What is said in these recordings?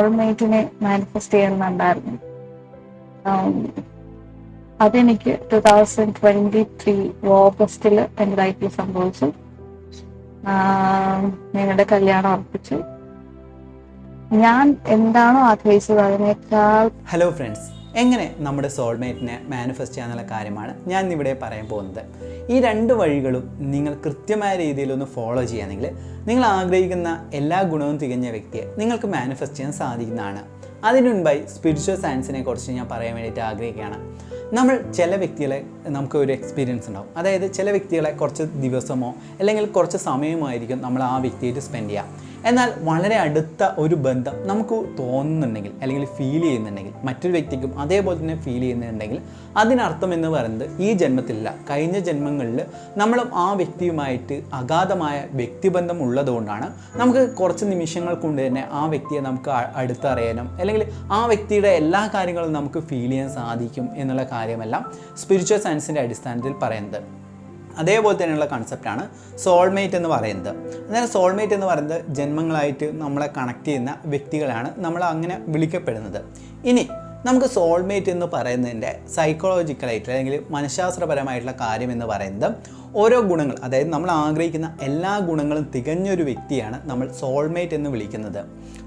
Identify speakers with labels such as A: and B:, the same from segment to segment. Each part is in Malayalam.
A: സോൾമേറ്റിനെ മാനിഫെസ്റ്റ് ചെയ്യുന്നുണ്ടായിരുന്നു. അതെനിക്ക് ടു തൗസൻഡ് ട്വന്റി ത്രീ ഓഗസ്റ്റിൽ എന്റെ ലൈഫിൽ സംഭവിച്ചു നിങ്ങളുടെ കല്യാണം അർപ്പിച്ചു. ഞാൻ എന്താണോ ആഗ്രഹിച്ചത് അതിനേക്കാൾ
B: ഹലോ ഫ്രണ്ട്സ് എങ്ങനെ നമ്മുടെ സോൾമേറ്റിനെ മാനിഫെസ്റ്റ് ചെയ്യാന്നുള്ള കാര്യമാണ് ഞാൻ ഇവിടെ പറയാൻ പോകുന്നത്. ഈ രണ്ട് വഴികളും നിങ്ങൾ കൃത്യമായ രീതിയിൽ ഒന്ന് ഫോളോ ചെയ്യുകയാണെങ്കിൽ നിങ്ങൾ ആഗ്രഹിക്കുന്ന എല്ലാ ഗുണവും തികഞ്ഞ വ്യക്തിയെ നിങ്ങൾക്ക് മാനിഫെസ്റ്റ് ചെയ്യാൻ സാധിക്കുന്നതാണ്. അതിനു മുൻപായി സ്പിരിച്വൽ സയൻസിനെ കുറിച്ച് ഞാൻ പറയാൻ വേണ്ടിയിട്ട് ആഗ്രഹിക്കുകയാണ്. നമ്മൾ ചില വ്യക്തികളെ നമുക്ക് ഒരു എക്സ്പീരിയൻസ് ഉണ്ടാവും. അതായത് ചില വ്യക്തികളെ കുറച്ച് ദിവസമോ അല്ലെങ്കിൽ കുറച്ച് സമയമായിരിക്കും നമ്മൾ ആ വ്യക്തിയായിട്ട് സ്പെൻഡ് ചെയ്യുക. എന്നാൽ വളരെ അടുത്ത ഒരു ബന്ധം നമുക്ക് തോന്നുന്നുണ്ടെങ്കിൽ അല്ലെങ്കിൽ ഫീൽ ചെയ്യുന്നുണ്ടെങ്കിൽ മറ്റൊരു വ്യക്തിക്കും അതേപോലെ തന്നെ ഫീൽ ചെയ്യുന്നുണ്ടെങ്കിൽ അതിനർത്ഥം എന്ന് പറയുന്നത് ഈ ജന്മത്തിലല്ല. കഴിഞ്ഞ ജന്മങ്ങളിൽ നമ്മളും ആ വ്യക്തിയുമായിട്ട് അഗാധമായ വ്യക്തിബന്ധം ഉള്ളതുകൊണ്ടാണ് നമുക്ക് കുറച്ച് നിമിഷങ്ങൾ കൊണ്ട് തന്നെ ആ വ്യക്തിയെ നമുക്ക് അടുത്തറിയാനും അല്ലെങ്കിൽ ആ വ്യക്തിയുടെ എല്ലാ കാര്യങ്ങളും നമുക്ക് ഫീൽ ചെയ്യാൻ സാധിക്കും എന്നുള്ള കാര്യമെല്ലാം സ്പിരിച്വൽ സയൻസിന്റെ അടിസ്ഥാനത്തിൽ പറയുന്നത്. അതേപോലെ തന്നെയുള്ള കൺസെപ്റ്റാണ് സോൾമേറ്റ് എന്ന് പറയുന്നത്. അതായത് സോൾമേറ്റ് എന്ന് പറയുന്നത് ജന്മങ്ങളായിട്ട് നമ്മളെ കണക്ട് ചെയ്യുന്ന വ്യക്തികളാണ് നമ്മൾ അങ്ങനെ വിളിക്കപ്പെടുന്നത്. ഇനി നമുക്ക് സോൾമേറ്റ് എന്ന് പറയുന്നതിന്റെ സൈക്കോളജിക്കലായിട്ട് അല്ലെങ്കിൽ മനഃശാസ്ത്രപരമായിട്ടുള്ള കാര്യം എന്ന് പറയുന്നത് ഓരോ ഗുണങ്ങൾ അതായത് നമ്മൾ ആഗ്രഹിക്കുന്ന എല്ലാ ഗുണങ്ങളും തികഞ്ഞൊരു വ്യക്തിയാണ് നമ്മൾ സോൾമേറ്റ് എന്ന് വിളിക്കുന്നത്.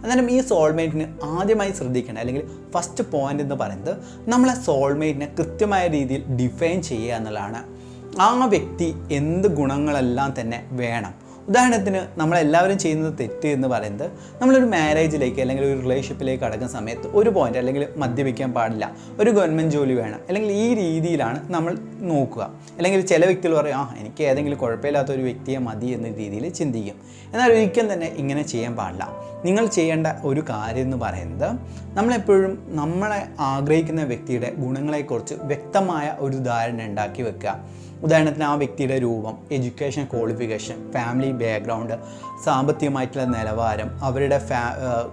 B: അന്നേരം ഈ സോൾമേറ്റിന് ആദ്യമായി ശ്രദ്ധിക്കേണ്ട അല്ലെങ്കിൽ ഫസ്റ്റ് പോയിന്റ് എന്ന് പറയുന്നത് നമ്മളെ സോൾമേറ്റിനെ കൃത്യമായ രീതിയിൽ ഡിഫൈൻ ചെയ്യുക എന്നുള്ളതാണ്. ആ വ്യക്തി എന്ത് ഗുണങ്ങളെല്ലാം തന്നെ വേണം. ഉദാഹരണത്തിന് നമ്മളെല്ലാവരും ചെയ്യുന്നത് തെറ്റ് എന്ന് പറയുന്നത് നമ്മളൊരു മാരേജിലേക്ക് അല്ലെങ്കിൽ ഒരു റിലേഷൻഷിപ്പിലേക്ക് കടക്കുന്ന സമയത്ത് ഒരു പോയിന്റ് അല്ലെങ്കിൽ മദ്യപിക്കാൻ പാടില്ല. ഒരു ഗവൺമെന്റ് ജോലി വേണം. അല്ലെങ്കിൽ ഈ രീതിയിലാണ് നമ്മൾ നോക്കുക. അല്ലെങ്കിൽ ചില വ്യക്തികൾ പറയും ആ എനിക്ക് ഏതെങ്കിലും കുഴപ്പമില്ലാത്ത ഒരു വ്യക്തിയെ മതി എന്ന രീതിയിൽ ചിന്തിക്കും. എന്നാൽ ഒരിക്കലും തന്നെ ഇങ്ങനെ ചെയ്യാൻ പാടില്ല. നിങ്ങൾ ചെയ്യേണ്ട ഒരു കാര്യം എന്ന് പറയുന്നത് നമ്മളെപ്പോഴും നമ്മളെ ആഗ്രഹിക്കുന്ന വ്യക്തിയുടെ ഗുണങ്ങളെക്കുറിച്ച് വ്യക്തമായ ഒരു ധാരണ ഉണ്ടാക്കി വെക്കുക. ഉദാഹരണത്തിന് ആ വ്യക്തിയുടെ രൂപം എഡ്യൂക്കേഷൻ ക്വാളിഫിക്കേഷൻ ഫാമിലി ബാക്ക്ഗ്രൗണ്ട് സാമ്പത്തികമായിട്ടുള്ള നിലവാരം അവരുടെ ഫാ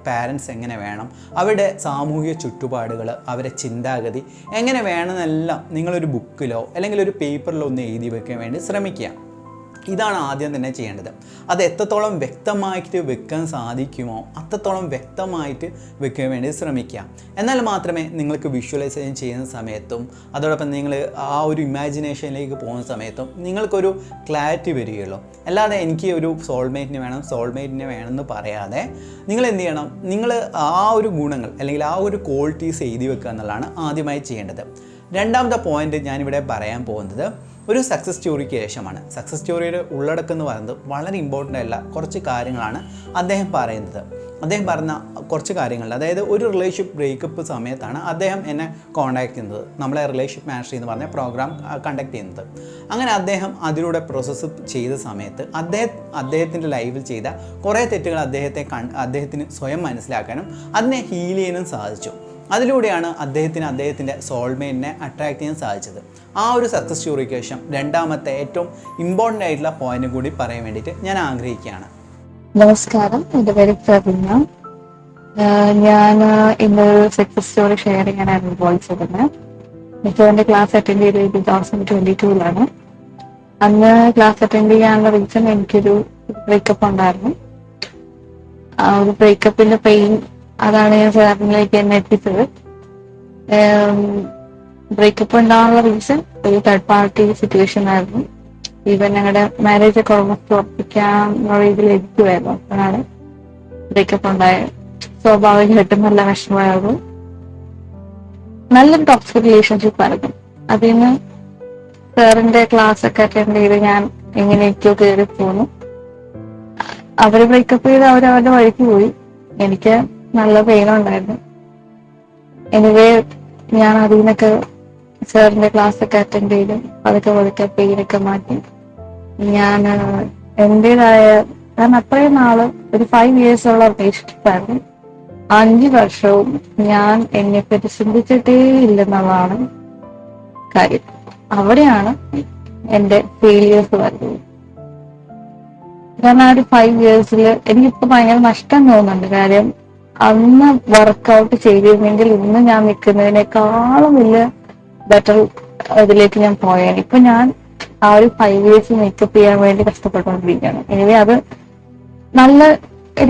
B: പാരൻസ് എങ്ങനെ വേണം അവരുടെ സാമൂഹിക ചുറ്റുപാടുകൾ അവരുടെ ചിന്താഗതി എങ്ങനെ വേണമെന്നെല്ലാം നിങ്ങളൊരു ബുക്കിലോ അല്ലെങ്കിൽ ഒരു പേപ്പറിലോ ഒന്ന് എഴുതി വെക്കാൻ വേണ്ടി ശ്രമിക്കുക. ഇതാണ് ആദ്യം തന്നെ ചെയ്യേണ്ടത്. അത് എത്രത്തോളം വ്യക്തമായിട്ട് വെക്കാൻ സാധിക്കുമോ അത്രത്തോളം വ്യക്തമായിട്ട് വെക്കാൻ വേണ്ടി ശ്രമിക്കുക. എന്നാൽ മാത്രമേ നിങ്ങൾക്ക് വിഷ്വലൈസേഷൻ ചെയ്യുന്ന സമയത്തും അതോടൊപ്പം നിങ്ങൾ ആ ഒരു ഇമാജിനേഷനിലേക്ക് പോകുന്ന സമയത്തും നിങ്ങൾക്കൊരു ക്ലാരിറ്റി വരികയുള്ളൂ. അല്ലാതെ എനിക്ക് ഒരു സോൾമേറ്റിന് വേണം സോൾമേറ്റിന് വേണമെന്ന് പറയാതെ നിങ്ങൾ എന്ത് ചെയ്യണം? നിങ്ങൾ ആ ഒരു ഗുണങ്ങൾ അല്ലെങ്കിൽ ആ ഒരു ക്വാളിറ്റീസ് എഴുതി വെക്കുക എന്നുള്ളതാണ് ആദ്യമായി ചെയ്യേണ്ടത്. രണ്ടാമത്തെ പോയിന്റ് ഞാനിവിടെ പറയാൻ പോകുന്നത് ഒരു സക്സസ് സ്റ്റോറിക്ക് ശേഷമാണ്. സക്സസ് സ്റ്റോറിയുടെ ഉള്ളടക്കം എന്ന് പറയുന്നത് വളരെ ഇമ്പോർട്ടന്റ് ആയിട്ടുള്ള കുറച്ച് കാര്യങ്ങളാണ് അദ്ദേഹം പറയുന്നത്. അദ്ദേഹം പറഞ്ഞ കുറച്ച് കാര്യങ്ങൾ അതായത് ഒരു റിലേഷൻഷിപ്പ് ബ്രേക്കപ്പ് സമയത്താണ് അദ്ദേഹം എന്നെ കോൺടാക്ട് ചെയ്യുന്നത്. നമ്മളെ റിലേഷൻഷിപ്പ് മാസ്റ്റർ എന്ന് പറഞ്ഞ പ്രോഗ്രാം കണ്ടക്ട് ചെയ്യുന്നത്. അങ്ങനെ അദ്ദേഹം അതിലൂടെ പ്രോസസ്സ് ചെയ്ത സമയത്ത് അദ്ദേഹം അദ്ദേഹത്തിന്റെ ലൈഫിൽ ചെയ്ത കുറേ തെറ്റുകൾ അദ്ദേഹത്തെ അദ്ദേഹത്തിന് സ്വയം മനസ്സിലാക്കാനും അതിനെ ഹീൽ ചെയ്യാനും സാധിച്ചു. അതിലൂടെയാണ് അദ്ദേഹത്തിന് അദ്ദേഹത്തിന്റെ സോൾമേറ്റിനെ അട്രാക്ട് ചെയ്യാൻ സാധിച്ചത്. ആ ഒരു സക്സസ് സ്റ്റോറിക്ക് ശേഷം രണ്ടാമത്തെ ഏറ്റവും ഇമ്പോർട്ടന്റ് ആയിട്ടുള്ള പോയിന്റ് കൂടി പറയാൻ വേണ്ടിയിട്ട് ഞാൻ ആഗ്രഹിക്കുകയാണ്.
A: നമസ്കാരം. എന്റെ പേര് പ്രവീണ. ഞാൻ ഇന്നൊരു സക്സസ് സ്റ്റോറി ഷെയർ ചെയ്യാനായിരുന്നു വിളിച്ചിരുന്നത് എനിക്ക് എന്റെ ക്ലാസ് അറ്റൻഡ് ചെയ്തത് ടു തൗസൻഡ് ട്വന്റി ടൂലാണ് അന്ന് ക്ലാസ് അറ്റൻഡ് ചെയ്യാനുള്ള റീസൺ എനിക്കൊരു ബ്രേക്കപ്പ് ഉണ്ടായിരുന്നു. ആ ഒരു ബ്രേക്കപ്പിന്റെ പെയിൻ അതാണ് ഞാൻ സാറിനിലേക്ക് എന്നെ എത്തിച്ചത് ബ്രേക്കപ്പ് ഉണ്ടാകാനുള്ള റീസൺ ഒരു തേർഡ് പാർട്ടി സിറ്റുവേഷൻ ആയിരുന്നു. ഈവൻ ഞങ്ങളുടെ മാരേജ് ഒക്കെ ഓൾമോസ്റ്റ് ഉറപ്പിക്കാനുള്ള രീതിയിൽ എത്തിക്കുമായിരുന്നു അപ്പോഴാണ് ബ്രേക്കപ്പ് ഉണ്ടായത് സ്വാഭാവികമായിട്ടും നല്ല വിഷമമായിരുന്നു. നല്ലൊരു ടോക്സിക് റിലേഷൻഷിപ്പ് ആയിരുന്നു. അതിൽ നിന്ന് സാറിന്റെ ക്ലാസ് ഒക്കെ അറ്റൻഡ് ചെയ്ത് ഞാൻ എങ്ങനെയൊക്കെയോ കയറി പോന്നു. അവർ ബ്രേക്കപ്പ് ചെയ്ത് അവരവരുടെ വഴിക്ക് പോയി. എനിക്ക് നല്ല പെയിൻ ഉണ്ടായിരുന്നു എനിവേ ഞാൻ അതിൽ നിന്നൊക്കെ സാറിന്റെ ക്ലാസ് ഒക്കെ അറ്റൻഡ് ചെയ്തു. പതുക്കെ പതുക്കെ പെയിനൊക്കെ മാറ്റി. ഞാൻ എന്റേതായ കാരണം അത്രയും നാൾ ഒരു ഫൈവ് ഇയേഴ്സ് ഉള്ള ആയിരുന്നു. അഞ്ചു വർഷവും ഞാൻ എന്നെ പറ്റി ചിന്തിച്ചിട്ടേ ഇല്ലെന്നുള്ളതാണ് കാര്യം. അവിടെയാണ് എന്റെ ഫെയിലിയേഴ്സ് വരുന്നത്. കാരണം ആ ഒരു ഫൈവ് ഇയേഴ്സിൽ എനിക്കിപ്പോ ഭയങ്കര നഷ്ടം തോന്നുന്നുണ്ട്. കാര്യം അന്ന് വർക്കൗട്ട് ചെയ്തിരുന്നെങ്കിൽ ഇന്ന് ഞാൻ നിൽക്കുന്നതിനേക്കാളും വലിയ ബെറ്റർ ഇതിലേക്ക് ഞാൻ പോയാണ് ഇപ്പൊ ഞാൻ ആ ഒരു ഫൈവ് ഇയേഴ്സ് മേക്കപ്പ് ചെയ്യാൻ വേണ്ടി കഷ്ടപ്പെട്ടുകൊണ്ടിരിക്കുകയാണ്. എനിവേ അത് നല്ല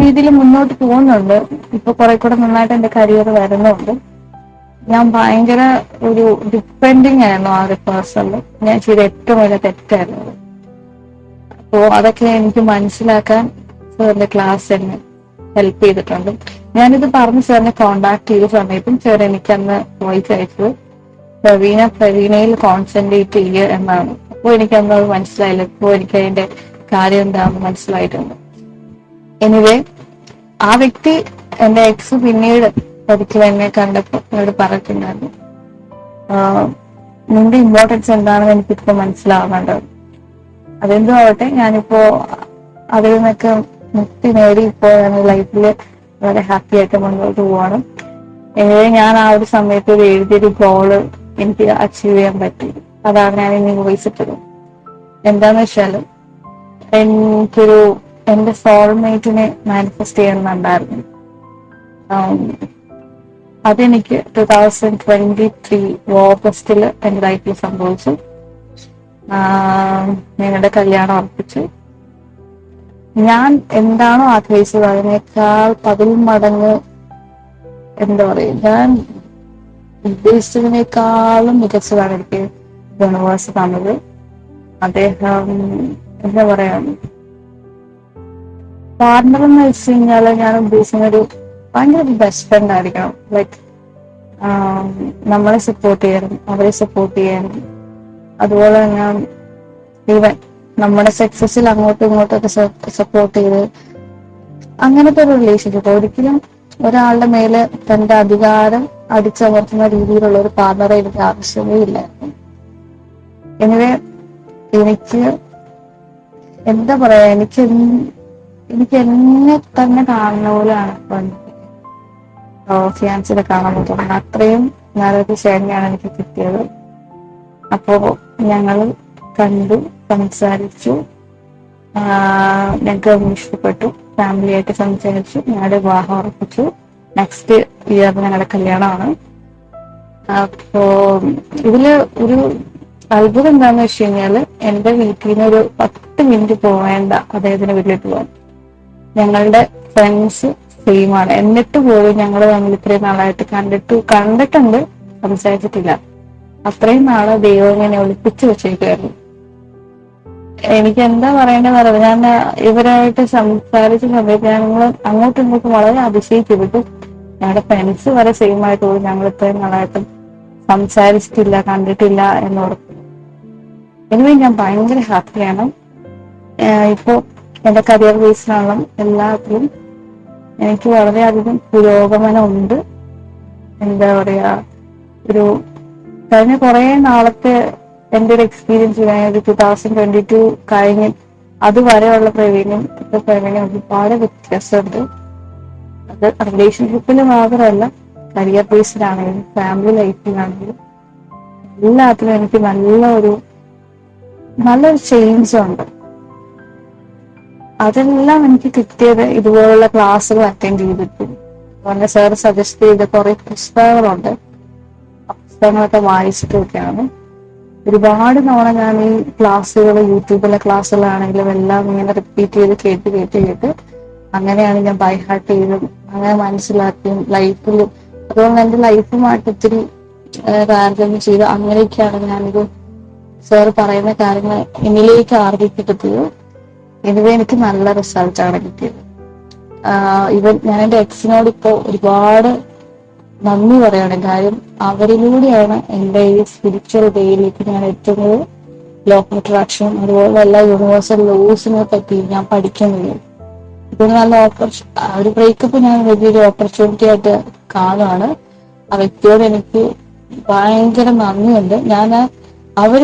A: രീതിയിൽ മുന്നോട്ട് പോകുന്നുണ്ട്. ഇപ്പൊ കുറെ കൂടെ നന്നായിട്ട് എന്റെ കരിയർ വരുന്നുണ്ട്. ഞാൻ ഭയങ്കര ഒരു ഡിപ്പെൻഡിങ് ആയിരുന്നു ആ ഒരു പേഴ്സണിൽ ഞാൻ ചെയ്ത ഏറ്റവും വലിയ തെറ്റായിരുന്നു അപ്പോ അതൊക്കെ എനിക്ക് മനസ്സിലാക്കാൻ സാറിന്റെ ക്ലാസ് എന്നെ ഹെൽപ്പ് ചെയ്തിട്ടുണ്ട്. ഞാനിത് പറഞ്ഞ് സാറിനെ കോണ്ടാക്ട് ചെയ്ത സമയത്തും സാർ എനിക്കന്ന് വോയിസ് അയച്ചത് പ്രവീണ പ്രവീണയിൽ കോൺസെൻട്രേറ്റ് ചെയ്യുക എന്നാണ്. അപ്പോൾ എനിക്കന്ന് അത് മനസ്സിലായില്ല. ഇപ്പോൾ എനിക്ക് അതിന്റെ കാര്യം എന്താണെന്ന് മനസ്സിലായിട്ടുണ്ട്. എനിവേ ആ വ്യക്തി എന്റെ എക്സ് പിന്നീട് ഒരിക്കലും എന്നെ കണ്ടപ്പോ എന്നോട് പറഞ്ഞിട്ടുണ്ടായിരുന്നു. നിന്റെ ഇമ്പോർട്ടൻസ് എന്താണെന്ന് എനിക്കിപ്പോ മനസ്സിലാവുന്നുണ്ട്. അതെന്തോ ആവട്ടെ ഞാനിപ്പോ അതിൽ നിന്നൊക്കെ മുക്തി നേടി ഇപ്പോൾ ഞങ്ങൾ ലൈഫിൽ വളരെ ഹാപ്പി ആയിട്ട് മുന്നോട്ട് പോവാണ്. എങ്ങനെ ഞാൻ ആ ഒരു സമയത്ത് ഒരു എഴുതിയൊരു ഗോൾ എനിക്ക് അച്ചീവ് ചെയ്യാൻ പറ്റി. അതാണ് ഞാൻ ഇനി വോയിസ് ഇട്ടത്. എന്താന്ന് വെച്ചാൽ എനിക്കൊരു എന്റെ സോൾമേറ്റിനെ മാനിഫെസ്റ്റ് ചെയ്യണമെന്നുണ്ടായിരുന്നു. അതെനിക്ക് ടു തൗസൻഡ് ട്വന്റി ത്രീ ഓഗസ്റ്റിൽ എന്റെ ലൈഫിൽ സംഭവിച്ചു. ഞങ്ങളുടെ കല്യാണം ഉറപ്പിച്ചു. ഞാൻ എന്താണോ ആഗ്രഹിച്ചത് അതിനേക്കാൾ പതിൽ മടങ്ങ് എന്താ പറയുക ഞാൻ ഉദ്ദേശിച്ചതിനേക്കാളും മികച്ചതാണ് എനിക്ക് യൂണിവേഴ്സ് തന്നത് അദ്ദേഹം എന്താ പറയാ പാർട്ണർ എന്ന് വെച്ച് കഴിഞ്ഞാൽ ഞാൻ ഉദ്ദേശിക്കുന്ന ഒരു ഭയങ്കര ബെസ്റ്റ് ഫ്രണ്ട് ആയിരിക്കണം ലൈക്ക് നമ്മളെ സപ്പോർട്ട് ചെയ്യാനും അവരെ സപ്പോർട്ട് ചെയ്യാനും. അതുപോലെ തന്നെ ഈവൻ നമ്മുടെ സക്സസിൽ അങ്ങോട്ടും ഇങ്ങോട്ടൊക്കെ സപ്പോർട്ട് ചെയ്ത് അങ്ങനത്തെ ഒരു റിലേഷൻഷിപ്പ് ഒരിക്കലും ഒരാളുടെ മേലെ തന്റെ അധികാരം അടിച്ചമർത്തുന്ന രീതിയിലുള്ള ഒരു പാർട്ണറെ എനിക്ക് ആവശ്യമേ ഇല്ലായിരുന്നു എനിവേ എനിക്ക് എന്താ പറയാ എനിക്ക് എനിക്ക് എന്നെ തന്നെ കാണുന്ന പോലെയാണ് ഫിയാൻസിനെ കാണാൻ പറ്റുന്നത്. അത്രയും നല്ലൊരു ഷെയറിനെയാണ് എനിക്ക് കിട്ടിയത്. അപ്പോ ഞങ്ങൾ കണ്ടു. സംസാരിച്ചു. ഞങ്ങൾക്ക് ഇഷ്ടപ്പെട്ടു. ഫാമിലി ആയിട്ട് സംസാരിച്ചു. ഞങ്ങളുടെ വിവാഹം ഉറപ്പിച്ചു. നെക്സ്റ്റ് ഇയർ ഞങ്ങളുടെ കല്യാണമാണ്. അപ്പോ ഇതിൽ ഒരു അത്ഭുതം എന്താന്ന് വെച്ച് കഴിഞ്ഞാൽ എന്റെ വീട്ടിൽ നിന്ന് ഒരു പത്ത് മിനിറ്റ് പോവേണ്ട അദ്ദേഹത്തിന്റെ വീട്ടിലേക്ക് പോകാൻ. ഞങ്ങളുടെ ഫ്രണ്ട്സ് സെയിം ആണ്. എന്നിട്ട് പോലും ഞങ്ങൾ തമ്മിൽ ഇത്രയും നാളായിട്ട് കണ്ടിട്ട് കണ്ടിട്ടുണ്ട് സംസാരിച്ചിട്ടില്ല. അത്രയും നാളെ ദൈവം ഇങ്ങനെ ഒളിപ്പിച്ചു വെച്ചേക്കുമായിരുന്നു എനിക്ക് എന്താ പറയേണ്ടത് അറിയില്ല ഞാൻ ഇവരായിട്ട് സംസാരിച്ച സമയത്ത് ഞങ്ങൾ അങ്ങോട്ടും ഇങ്ങോട്ടും വളരെ അതിശയിക്കപ്പെട്ടു ഞങ്ങളുടെ ഫ്രണ്ട്സ് വരെ സെയിം ആയിട്ട് പോലും ഞങ്ങൾ ഇത്രയും നാളായിട്ടും സംസാരിച്ചിട്ടില്ല കണ്ടിട്ടില്ല എന്നോർക്കും എനിവേ ഞാൻ ഭയങ്കര ഹാപ്പിയാണ്. ഇപ്പോ എന്റെ കരിയർ ബേസിലാണെങ്കിലും എല്ലാത്തിലും എനിക്ക് വളരെയധികം പുരോഗമനം ഉണ്ട് എന്താ പറയാ ഒരു കഴിഞ്ഞ കുറെ നാളത്തെ എന്റെ ഒരു എക്സ്പീരിയൻസ് ഒരു ടൂ തൗസൻഡ് ട്വന്റി ടു കഴിഞ്ഞ് അതുവരെയുള്ള പ്രവീണും ഇപ്പൊ പ്രവീണും ഒരുപാട് വ്യത്യാസമുണ്ട്. അത് റിലേഷൻഷിപ്പിൽ മാത്രമല്ല കരിയർ ബേസിലാണെങ്കിലും ഫാമിലി ലൈഫിലാണെങ്കിലും എല്ലാത്തിലും എനിക്ക് നല്ല ഒരു നല്ലൊരു ചേഞ്ച് ഉണ്ട്. അതെല്ലാം എനിക്ക് കിട്ടിയത് ഇതുപോലുള്ള ക്ലാസ്സുകൾ അറ്റൻഡ് ചെയ്തിട്ടും. അതുപോലെ സാർ സജസ്റ്റ് ചെയ്ത കുറെ പുസ്തകങ്ങളുണ്ട്. പുസ്തകങ്ങളൊക്കെ വായിച്ചിട്ടൊക്കെയാണ്. ഒരുപാട് തവണ ഞാൻ ഈ ക്ലാസ്സുകൾ യൂട്യൂബിലെ ക്ലാസ്സുകളാണെങ്കിലും എല്ലാം ഇങ്ങനെ റിപ്പീറ്റ് ചെയ്ത് കേട്ട് കേട്ട് കേട്ട് അങ്ങനെയാണ് ഞാൻ ബൈ ഹാർട്ട് ചെയ്തും അങ്ങനെ മനസ്സിലാക്കിയും ലൈഫിൽ അതുപോലെ എന്റെ ലൈഫുമായിട്ട് ഒത്തിരി താരതമ്യം ചെയ്ത് അങ്ങനെയൊക്കെയാണ് ഞാനിത് സാർ പറയുന്ന കാര്യങ്ങൾ എന്നിലേക്ക് ആർജിക്കെടുത്തത് എനിവേ എനിക്ക് നല്ല റിസൾട്ടാണ് കിട്ടിയത്. ഇവൻ ഞാൻ എന്റെ എക്സിനോട് ഇപ്പോ ഒരുപാട് നന്ദി പറയാണ്. കാര്യം അവരിലൂടെയാണ് എന്റെ ഈ സ്പിരിച്വൽ ഡേയിലേക്ക് ഞാൻ എത്തുന്നത്. ലോക്ക് അട്രാക്ഷൻ അതുപോലെ എല്ലാ യൂണിവേഴ്സൽ ലോസിനെ പറ്റി ഞാൻ പഠിക്കുന്നത്. ഇപ്പൊ നല്ല ഓപ്പർച്യൂ ഒരു ബ്രേക്കപ്പ് ഞാൻ വലിയൊരു ഓപ്പർച്യൂണിറ്റി ആയിട്ട് കാണുകയാണ് ആ വ്യക്തിയോട് എനിക്ക് ഭയങ്കര നന്ദിയുണ്ട്. ഞാൻ അവർ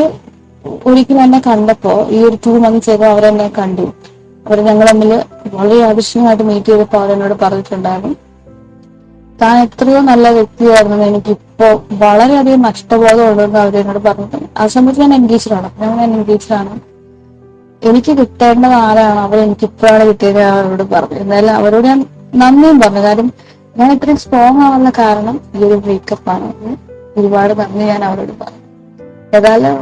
A: ഒരിക്കലും എന്നെ കണ്ടപ്പോ ഈ ഒരു ടൂ മന്ത്സ് ചെയ്തോ അവരെന്നെ കണ്ടു. അവർ ഞങ്ങൾ തമ്മിൽ വളരെ ആകർഷണമായിട്ട് മീറ്റ് ചെയ്തപ്പോൾ അവരെന്നോട് പറഞ്ഞിട്ടുണ്ടായിരുന്നു. താൻ എത്രയോ നല്ല വ്യക്തിയായിരുന്നു. എനിക്ക് ഇപ്പോ വളരെയധികം നഷ്ടബോധം അവർ എന്നോട് പറഞ്ഞിട്ടുണ്ട്. ആ സമയത്ത് ഞാൻ എൻഗേജാണ് ഞാൻ എൻഗേജാണ് എനിക്ക് കിട്ടേണ്ടത് ആരാണ്? അവർ എനിക്ക് ഇപ്പോഴാണ് കിട്ടിയത് ഞാൻ അവരോട് പറഞ്ഞു. എന്നാലും അവരോട് ഞാൻ നന്ദിയും പറഞ്ഞു. കാര്യം ഞാൻ ഇത്രയും സ്ട്രോങ് ആവാനുള്ള കാരണം ഈ ഒരു ബ്രേക്കപ്പ് ആണ്. ഒരുപാട് നന്ദി ഞാൻ അവരോട് പറഞ്ഞു. ഏതായാലും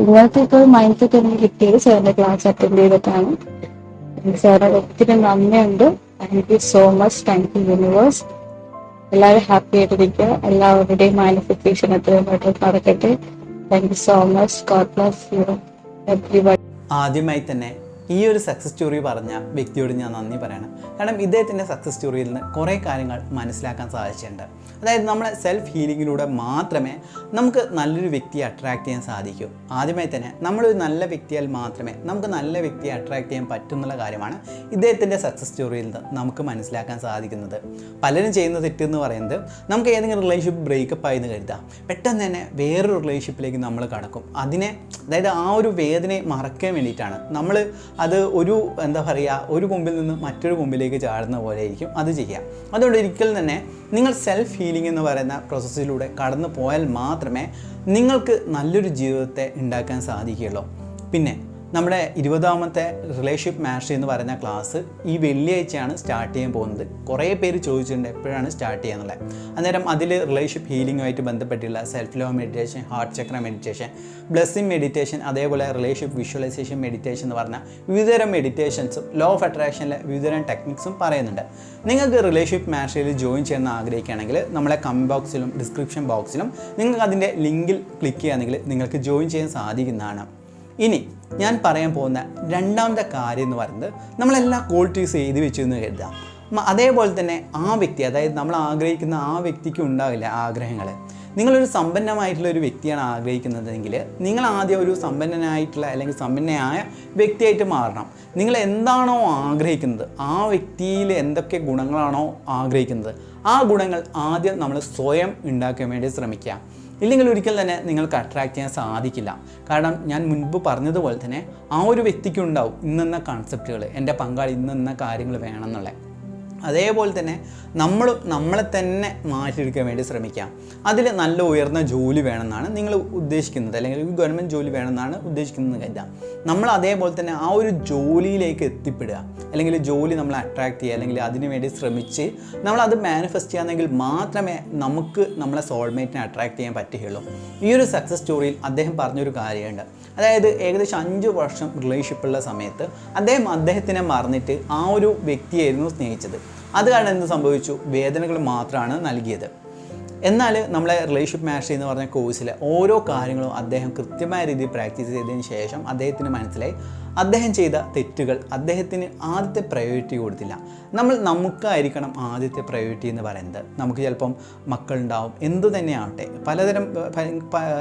A: ഇങ്ങനത്തെ ഇപ്പോൾ മൈൻഡ് സെറ്റ് എനിക്ക് കിട്ടിയത് സാറിന്റെ ക്ലാസ് അറ്റൻഡ് ചെയ്തിട്ടാണ്. സാറിന് ഒത്തിരി നന്ദിയുണ്ട്. Thank you so much thank you universe എല്ലാവരും ഹാപ്പി ആയിട്ടിരിക്കുക. എല്ലാവരുടെയും മാനിഫെസ്റ്റേഷൻ എത്രയും പെട്ടെന്ന് നടക്കട്ടെ. Thank you so much God bless you everybody
B: ആദ്യമായി തന്നെ ഈ ഒരു സക്സസ് സ്റ്റോറി പറഞ്ഞ വ്യക്തിയോട് ഞാൻ നന്ദി പറയണം. കാരണം ഇദ്ദേഹത്തിന്റെ സക്സസ് സ്റ്റോറിയിൽ നിന്ന് കുറേ കാര്യങ്ങൾ മനസ്സിലാക്കാൻ സാധിച്ചിട്ടുണ്ട്. അതായത് നമ്മളെ സെൽഫ് ഹീലിങ്ങിലൂടെ മാത്രമേ നമുക്ക് നല്ലൊരു വ്യക്തിയെ അട്രാക്ട് ചെയ്യാൻ സാധിക്കൂ. ആദ്യമായി തന്നെ നമ്മളൊരു നല്ല വ്യക്തിയാൽ മാത്രമേ നമുക്ക് നല്ല വ്യക്തിയെ അട്രാക്ട് ചെയ്യാൻ പറ്റുന്നുള്ള കാര്യമാണ് ഇദ്ദേഹത്തിന്റെ സക്സസ് സ്റ്റോറിയിൽ നിന്ന് നമുക്ക് മനസ്സിലാക്കാൻ സാധിക്കുന്നത്. പലരും ചെയ്യുന്ന തെറ്റെന്ന് പറയുന്നത് നമുക്ക് ഏതെങ്കിലും റിലേഷൻഷിപ്പ് ബ്രേക്കപ്പ് ആയെന്ന് കരുതാം. പെട്ടെന്ന് തന്നെ വേറൊരു റിലേഷൻഷിപ്പിലേക്ക് നമ്മൾ കടക്കും. അതിനെ അതായത് ആ ഒരു വേദനയെ മറക്കാൻ വേണ്ടിയിട്ടാണ് നമ്മൾ അത് ഒരു എന്താ പറയുക ഒരു കൊമ്പിൽ നിന്ന് മറ്റൊരു കൊമ്പിലേക്ക് ചാടുന്ന പോലെ ആയിരിക്കും അത് ചെയ്യുക. അതുകൊണ്ട് ഒരിക്കലും തന്നെ നിങ്ങൾ സെൽഫ് ഹീലിംഗ് എന്ന് പറയുന്ന പ്രോസസ്സിലൂടെ കടന്നു പോയാൽ മാത്രമേ നിങ്ങൾക്ക് നല്ലൊരു ജീവിതത്തെ ഉണ്ടാക്കാൻ സാധിക്കുകയുള്ളൂ. പിന്നെ നമ്മുടെ ഇരുപതാമത്തെ റിലേഷൻഷിപ്പ് മാസ്റ്ററി എന്ന് പറയുന്ന ക്ലാസ് ഈ വെള്ളിയാഴ്ചയാണ് സ്റ്റാർട്ട് ചെയ്യാൻ പോകുന്നത്. കുറേ പേര് ചോദിച്ചിട്ടുണ്ട് എപ്പോഴാണ് സ്റ്റാർട്ട് ചെയ്യാന്നുള്ളത്. അന്നേരം അതിൽ റിലേഷൻഷിപ്പ് ഹീലിംഗുമായിട്ട് ബന്ധപ്പെട്ടുള്ള self love meditation heart chakra meditation blessing meditation അതേപോലെ റിലേഷൻഷിപ്പ് വിഷ്വലൈസേഷൻ മെഡിറ്റേഷൻ എന്ന് പറഞ്ഞ വിവിധതരം മെഡിറ്റേഷൻസും ലോ ഓഫ് അട്രാക്ഷനിലെ വിവിധതരം ടെക്നിക്സും പറയുന്നുണ്ട്. നിങ്ങൾക്ക് റിലേഷൻഷിപ്പ് മാസ്റ്ററിയിൽ ജോയിൻ ചെയ്യാൻ ആഗ്രഹിക്കുകയാണെങ്കിൽ നമ്മളെ കമന്റ് ബോക്സിലും ഡിസ്ക്രിപ്ഷൻ ബോക്സിലും നിങ്ങൾക്ക് അതിന്റെ ലിങ്കിൽ ക്ലിക്ക് ചെയ്യുകയാണെങ്കിൽ നിങ്ങൾക്ക് ജോയിൻ ചെയ്യാൻ സാധിക്കുന്നതാണ്. ഇനി ഞാൻ പറയാൻ പോകുന്ന രണ്ടാമത്തെ കാര്യം എന്ന് പറയുന്നത് നമ്മളെല്ലാ ക്വാളിറ്റീസ് എഴുതി വെച്ചു എന്ന് കരുതാം അതേപോലെ തന്നെ ആ വ്യക്തി അതായത് നമ്മൾ ആഗ്രഹിക്കുന്ന ആ വ്യക്തിക്ക് ഉണ്ടാവില്ല ആഗ്രഹങ്ങൾ നിങ്ങളൊരു സമ്പന്നമായിട്ടുള്ള ഒരു വ്യക്തിയാണ് ആഗ്രഹിക്കുന്നതെങ്കിൽ നിങ്ങൾ ആദ്യം ഒരു സമ്പന്നനായിട്ടുള്ള അല്ലെങ്കിൽ സമ്പന്നയായ വ്യക്തിയായിട്ട് മാറണം. നിങ്ങൾ എന്താണോ ആഗ്രഹിക്കുന്നത് ആ വ്യക്തിയിൽ എന്തൊക്കെ ഗുണങ്ങളാണോ ആഗ്രഹിക്കുന്നത് ആ ഗുണങ്ങൾ ആദ്യം നമ്മൾ സ്വയം ഉണ്ടാക്കാൻ വേണ്ടി ശ്രമിക്കുക. ഇല്ലെങ്കിൽ ഒരിക്കൽ തന്നെ നിങ്ങൾക്ക് അട്രാക്ട് ചെയ്യാൻ സാധിക്കില്ല. കാരണം ഞാൻ മുൻപ് പറഞ്ഞതുപോലെ തന്നെ ആ ഒരു വ്യക്തിക്കുണ്ടാവും ഇന്നെന്ന കൺസെപ്റ്റുകൾ എന്റെ പങ്കാളി ഇന്നെന്ന കാര്യങ്ങൾ വേണമെന്നുള്ള അതേപോലെ തന്നെ നമ്മൾ നമ്മളെ തന്നെ മാറ്റിയെടുക്കാൻ വേണ്ടി ശ്രമിക്കാം. അതിൽ നല്ല ഉയർന്ന ജോലി വേണമെന്നാണ് നിങ്ങൾ ഉദ്ദേശിക്കുന്നത്. അല്ലെങ്കിൽ ഗവൺമെന്റ് ജോലി വേണമെന്നാണ് ഉദ്ദേശിക്കുന്നത് കരുതാം. നമ്മൾ അതേപോലെ തന്നെ ആ ഒരു ജോലിയിലേക്ക് എത്തിപ്പെടുക. അല്ലെങ്കിൽ ജോലി നമ്മൾ അട്രാക്ട് ചെയ്യുക. അല്ലെങ്കിൽ അതിനു വേണ്ടി ശ്രമിച്ച് നമ്മളത് മാനിഫെസ്റ്റ് ചെയ്യാമെങ്കിൽ മാത്രമേ നമുക്ക് നമ്മളെ സോൾമേറ്റിനെ അട്രാക്ട് ചെയ്യാൻ പറ്റുകയുള്ളൂ. ഈ ഒരു സക്സസ് സ്റ്റോറിയിൽ അദ്ദേഹം പറഞ്ഞൊരു കാര്യമുണ്ട്. അതായത് ഏകദേശം അഞ്ച് വർഷം റിലേഷൻഷിപ്പുള്ള സമയത്ത് അദ്ദേഹം അദ്ദേഹത്തിനെ മറന്നിട്ട് ആ ഒരു വ്യക്തിയായിരുന്നു സ്നേഹിച്ചത്. അത് കാരണം എന്ത് സംഭവിച്ചു? വേദനകൾ മാത്രമാണ് നൽകിയത്. എന്നാൽ നമ്മളെ റിലേഷൻഷിപ്പ് മാസ്റ്ററി എന്ന് പറഞ്ഞ കോഴ്സിൽ ഓരോ കാര്യങ്ങളും അദ്ദേഹം കൃത്യമായ രീതിയിൽ പ്രാക്ടീസ് ചെയ്തതിന് ശേഷം അദ്ദേഹത്തിന് മനസ്സിലായി. അദ്ദേഹം ചെയ്ത തെറ്റുകൾ അദ്ദേഹത്തിന് ആദ്യത്തെ പ്രയോറിറ്റി കൊടുത്തില്ല. നമ്മൾ നമുക്കായിരിക്കണം ആദ്യത്തെ പ്രയോറിറ്റി എന്ന് പറയുന്നത്. നമുക്ക് ചിലപ്പം മക്കളുണ്ടാവും എന്തു തന്നെയാവട്ടെ. പലതരം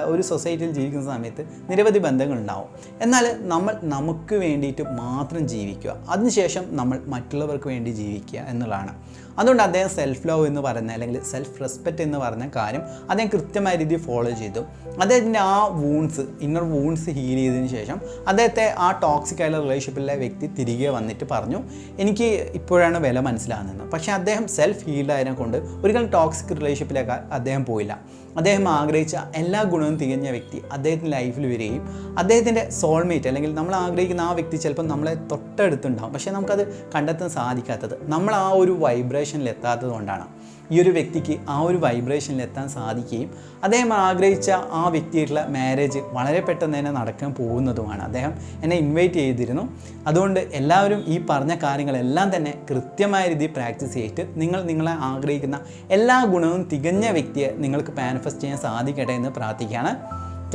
B: ഒരു സൊസൈറ്റിയിൽ ജീവിക്കുന്ന സമയത്ത് നിരവധി ബന്ധങ്ങളുണ്ടാവും. എന്നാൽ നമ്മൾ നമുക്ക് വേണ്ടിയിട്ട് മാത്രം ജീവിക്കുക. അതിനുശേഷം നമ്മൾ മറ്റുള്ളവർക്ക് വേണ്ടി ജീവിക്കുക എന്നുള്ളതാണ്. അതുകൊണ്ട് അദ്ദേഹം സെൽഫ് ലവ് എന്ന് പറയുന്ന അല്ലെങ്കിൽ സെൽഫ് റെസ്പെക്റ്റ് എന്ന് പറഞ്ഞ കാര്യം അദ്ദേഹം കൃത്യമായ രീതി ഫോളോ ചെയ്തു. അദ്ദേഹത്തിന്റെ ആ വൂൺസ് ഇന്നർ വൂൺസ് ഹീൽ ചെയ്തതിന് ശേഷം അദ്ദേഹത്തെ ആ ടോക്സിക് ആയിട്ടുള്ള റിലേഷൻഷിപ്പിലെ വ്യക്തി തിരികെ വന്നിട്ട് പറഞ്ഞു എനിക്ക് ഇപ്പോഴാണ് വില മനസ്സിലാകുന്നത്. പക്ഷേ അദ്ദേഹം സെൽഫ് ഹീൽഡ് ആയതിനെ കൊണ്ട് ഒരിക്കലും ടോക്സിക് റിലേഷൻഷിപ്പിലേക്ക് അദ്ദേഹം പോയില്ല. അദ്ദേഹം ആഗ്രഹിച്ച എല്ലാ ഗുണവും തികഞ്ഞ വ്യക്തി അദ്ദേഹത്തിന്റെ ലൈഫിൽ വരികയും അദ്ദേഹത്തിന്റെ സോൾമേറ്റ് അല്ലെങ്കിൽ നമ്മൾ ആഗ്രഹിക്കുന്ന ആ വ്യക്തി ചിലപ്പോൾ നമ്മളെ തൊട്ടടുത്തുണ്ടാവും. പക്ഷേ നമുക്കത് കണ്ടെത്താൻ സാധിക്കാത്തത് നമ്മൾ ആ ഒരു വൈബ്രേഷനിൽ എത്താത്തത് കൊണ്ടാണ്. ഈ ഒരു വ്യക്തിക്ക് ആ ഒരു വൈബ്രേഷനിൽ എത്താൻ സാധിക്കുകയും അദ്ദേഹം ആഗ്രഹിച്ച ആ വ്യക്തിയായിട്ടുള്ള മാരേജ് വളരെ പെട്ടെന്ന് തന്നെ നടക്കാൻ പോകുന്നതുമാണ്. അദ്ദേഹം എന്നെ ഇൻവൈറ്റ് ചെയ്തിരുന്നു. അതുകൊണ്ട് എല്ലാവരും ഈ പറഞ്ഞ കാര്യങ്ങളെല്ലാം തന്നെ കൃത്യമായ രീതിയിൽ പ്രാക്ടീസ് ചെയ്തിട്ട് നിങ്ങൾ നിങ്ങളെ ആഗ്രഹിക്കുന്ന എല്ലാ ഗുണവും തികഞ്ഞ വ്യക്തിയെ നിങ്ങൾക്ക് മാനിഫെസ്റ്റ് ചെയ്യാൻ സാധിക്കട്ടെ എന്ന് പ്രാർത്ഥിക്കുകയാണ്.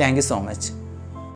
B: Thank so much